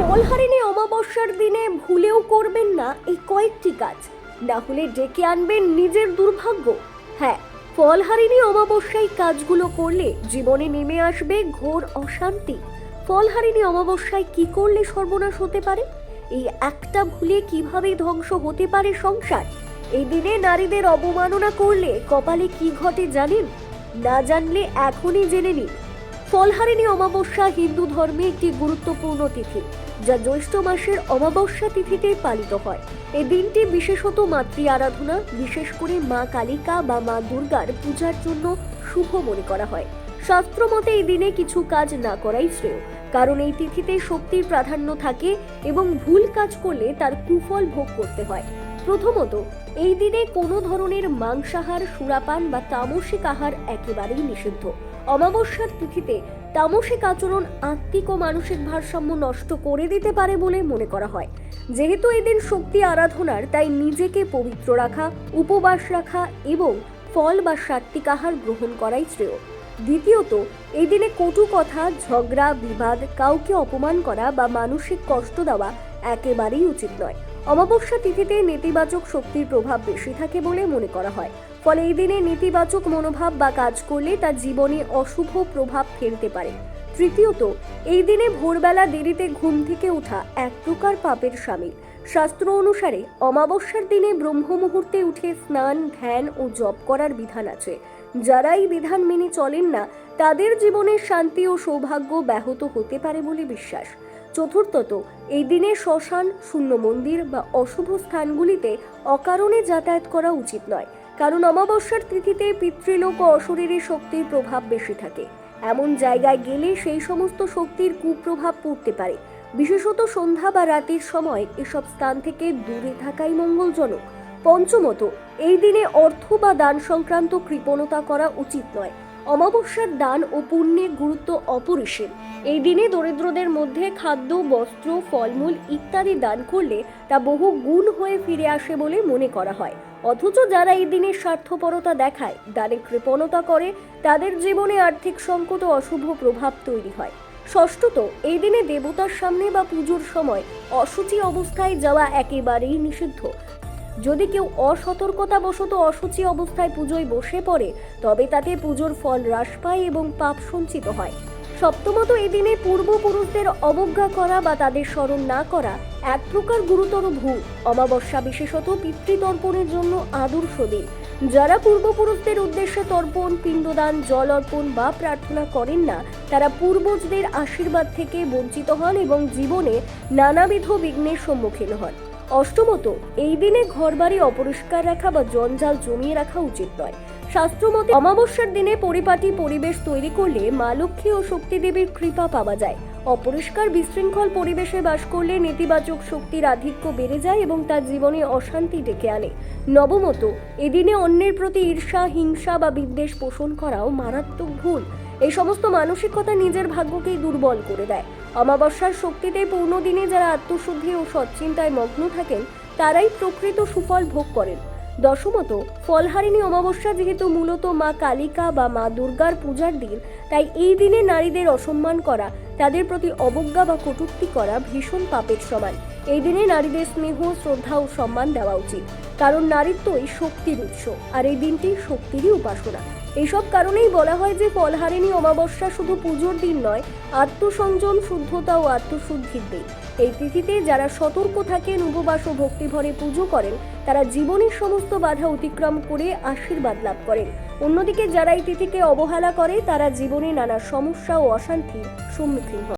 ফলহারিণী অমাবস্যার দিনে ভুলেও করবেন না এই কয়েকটি কাজ। না হলে ডেকে আনবেন নিজের দুর্ভাগ্য। হ্যাঁ ফলহারিণী অমাবস্যায় কাজগুলো করলে জীবনে নেমে আসবে ঘোর অশান্তি। ফলহারিণী অমাবস্যায় কি করলে সর্বনাশ হতে পারে? এই একটা ভুলে কীভাবে ধ্বংস হতে পারে সংসার? এই দিনে নারীদের অবমাননা করলে কপালে কি ঘটে জানেন? না জানলে এখনই জেনে নিন। ফলহারিণী অমাবস্যা হিন্দু ধর্মে একটি গুরুত্বপূর্ণ তিথি। যা জ্যৈষ্ঠ মাসের অমাবস্যা তিথিতে পালিত হয়। এই দিনটি বিশেষত মাতৃ আরাধনা, বিশেষ করে মা কালিকা বা মা দুর্গার পূজার জন্য শুভ মনে করা হয়। শাস্ত্র মতে এই দিনে কিছু কাজ না করাই শ্রেয়, কারণ এই তিথিতে শক্তির প্রাধান্য থাকে এবং ভুল কাজ করলে তার কুফল ভোগ করতে হয়। প্রথমত, এই দিনে কোনো ধরনের মাংসাহার, সুরাপান বা তামসিক আহার একেবারেই নিষিদ্ধ। অমাবস্যার তিথিতে তামসিক আচরণ আত্মিক ও মানসিক ভারসাম্য নষ্ট করে দিতে পারে বলে মনে করা হয়। যেহেতু এই দিন শক্তি আরাধনার, তাই নিজেকে পবিত্র রাখা, উপবাস রাখা এবং ফল বা সাত্বিক আহার গ্রহণ করাই শ্রেয়। দ্বিতীয়ত এই দিনে কটু কথা, ঝগড়া, বিবাদ, কাউকে অপমান করা বা মানসিক কষ্ট দেওয়া একেবারেই উচিত নয়। অমাবস্যা তিথিতে নেতিবাচক শক্তির প্রভাব বেশি থাকে বলে মনে করা হয়। ফলে এই দিনে নেতিবাচক মনোভাব বা কাজ করলে তার জীবনে অশুভ প্রভাব ফেলতে পারে। তৃতীয়ত, এই দিনে ভোরবেলা দেরিতে ঘুম থেকে ওঠা এক প্রকার পাপের সামিল। শাস্ত্র অনুসারে অমাবস্যার দিনে ব্রহ্ম মুহূর্তে উঠে স্নান, ধ্যান ও জপ করার বিধান আছে। যারা এই বিধান মেনে চলেন না, তাদের জীবনের শান্তি ও সৌভাগ্য ব্যাহত হতে পারে বলে বিশ্বাস। চতুর্থত, এই দিনে শ্মশান, শূন্য মন্দির বা অশুভ স্থানগুলিতে অকারণে যাতায়াত করা উচিত নয়, কারণ অমাবস্যার তিথিতে পিতৃলোক ও অশরীরী শক্তির প্রভাব বেশি থাকে। এমন জায়গায় গেলে সেই সমস্ত শক্তির কুপ্রভাব পড়তে পারে। বিশেষত সন্ধ্যা বা রাতের সময় এসব স্থান থেকে দূরে থাকাই মঙ্গলজনক। পঞ্চমত, এই দিনে অর্থ বা দান সংক্রান্ত কৃপণতা করা উচিত নয় অমাবস্যার দান ও পুণ্যের গুরুত্ব অপরিসীম। এই দিনে দরিদ্রদের মধ্যে খাদ্য, বস্ত্র, ফলমূল ইত্যাদি দান করলে তা বহু গুণ হয়ে ফিরে আসে বলে মনে করা হয়। অথচ যারা এই দিনে স্বার্থপরতা দেখায় দানে কৃপণতা করে, তাদের জীবনে আর্থিক সংকট ও অশুভ প্রভাব তৈরি হয়। ষষ্ঠত, এই দিনে দেবতার সামনে বা পুজোর সময় অসুচি অবস্থায় যাওয়া একেবারেই নিষিদ্ধ। যদি কেউ অসতর্কতাবশত অসুচি অবস্থায় পুজোয় বসে পড়ে, তবে তাতে পুজোর ফল হ্রাস পায় এবং পাপ সঞ্চিত হয়। সপ্তমত এই দিনে পূর্বপুরুষদের অবজ্ঞা করা বা তাদের স্মরণ না করা এক প্রকার গুরুতর ভুল। অমাবস্যা বিশেষত পিতৃতর্পণের জন্য আদর্শ দিন। যারা পূর্বপুরুষদের উদ্দেশ্যে তর্পণ, পিণ্ডদান, জল অর্পণ বা প্রার্থনা করেন না, তারা পূর্বজদের আশীর্বাদ থেকে বঞ্চিত হন এবং জীবনে নানাবিধ বিঘ্নের সম্মুখীন হন। অষ্টমত, এই দিনে ঘরবাড়ি অপরিষ্কার রাখা বা জঞ্জাল জমিয়ে রাখা উচিত নয়। শাস্ত্রমতে অমাবস্যার দিনে পরিপাটি পরিবেশ তৈরি করলে মা লক্ষ্মী ও শক্তি দেবীর কৃপা পাওয়া যায়। অপরিষ্কার বিশৃঙ্খল পরিবেশে বাস করলে নেতিবাচক শক্তির আধিক্য বেড়ে যায় এবং তার জীবনে অশান্তি ডেকে আনে। নবমত, এদিনে অন্যের প্রতি ঈর্ষা, হিংসা বা বিদ্বেষ পোষণ করাও মারাত্মক ভুল। এই সমস্ত মানসিকতা নিজের ভাগ্যকেই দুর্বল করে দেয়। অমাবস্যার শক্তিতে পূর্ণ দিনে যারা আত্মশুদ্ধি ও সচ্চিন্তায় মগ্ন থাকেন, তারাই প্রকৃত সুফল ভোগ করেন। দশমত, ফলহারিণী অমাবস্যা যেহেতু মূলত মা কালিকা বা মা দুর্গার পূজার দিন, তাই এই দিনে নারীদের অসম্মান করা, তাদের প্রতি অবজ্ঞা বা কটূক্তি করা ভীষণ পাপের সমান এই দিনে নারীদের স্নেহ, শ্রদ্ধা ও সম্মান দেওয়া উচিত। কারণ নারীত্বই শক্তির উৎস, আর এই দিনটি শক্তিরই উপাসনা। এইসব কারণেই বলা হয় যে ফলহারিণী অমাবস্যা শুধু পুজোর দিন নয়, আত্মসংযম, শুদ্ধতা ও আত্মশুদ্ধির দিন। এই তিথিতে যারা সতর্ক থাকেন, উপবাস ও ভক্তিভরে পুজো করেন, তারা জীবনের সমস্ত বাধা অতিক্রম করে আশীর্বাদ লাভ করেন। অন্যদিকে যারা এই তিথিকে অবহেলা করে, তারা জীবনে নানা সমস্যা ও অশান্তির সম্মুখীন হয়